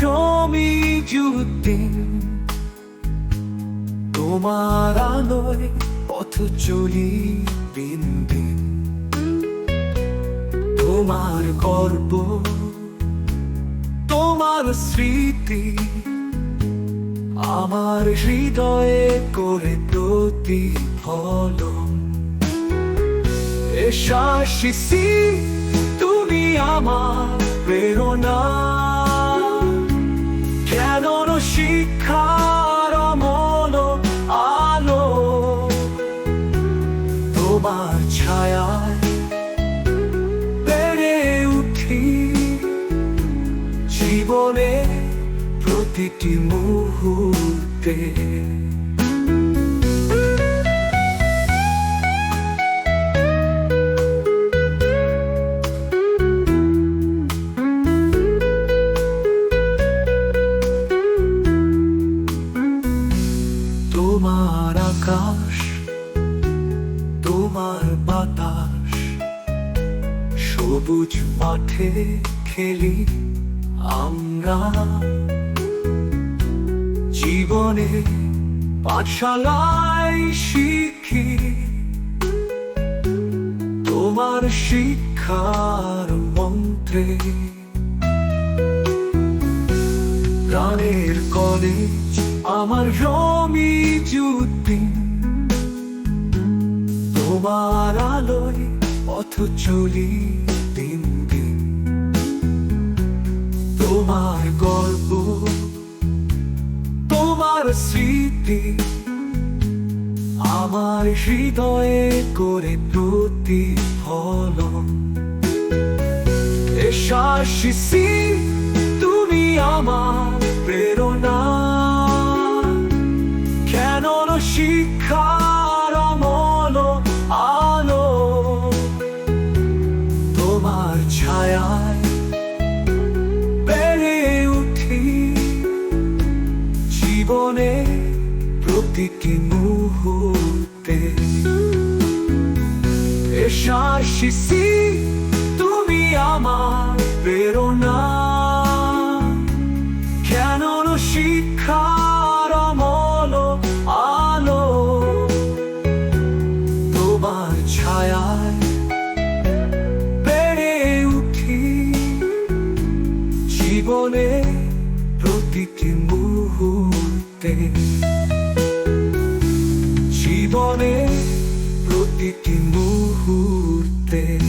জমি যুদ্দিন তোমার আলোয় পথ চলি দিন তোমার গর্ব, তোমার স্মৃতি আমার হৃদয়ে করে প্রতিফলন। এশাশিসি তুমি আমার প্রেরণা। কেন শিক্ষার অমল আলো? তোমার ছায়ায় বেড়ে উঠি। জীবনে প্রতিটি মুহূর্তে। আকাশ, তোমার বাতাস, সবুজ মাঠে খেলি আমরা। জীবনে পাঠশালায় শিখি, তোমার শিক্ষার মন্ত্রে। প্রাণের কলেজ আমার রমি যুদ্দিন তোমার আলোয় পথ চলি দিন দিন। তোমার গল্প, তোমার স্মৃতি আমার হৃদয়ে করে প্রতিফলন। এশাশিসি তুমি আমার শিক্ষার অমল আলো। তোমার ছায়ায় বেড়ে উঠি জীবনে প্রতিটি মুহূর্তে। এশাশিসি তুমি আমার প্রেরণা। জীবনে প্রতিটি মুহূর্তে। জীবনে প্রতিটি মুহূর্তে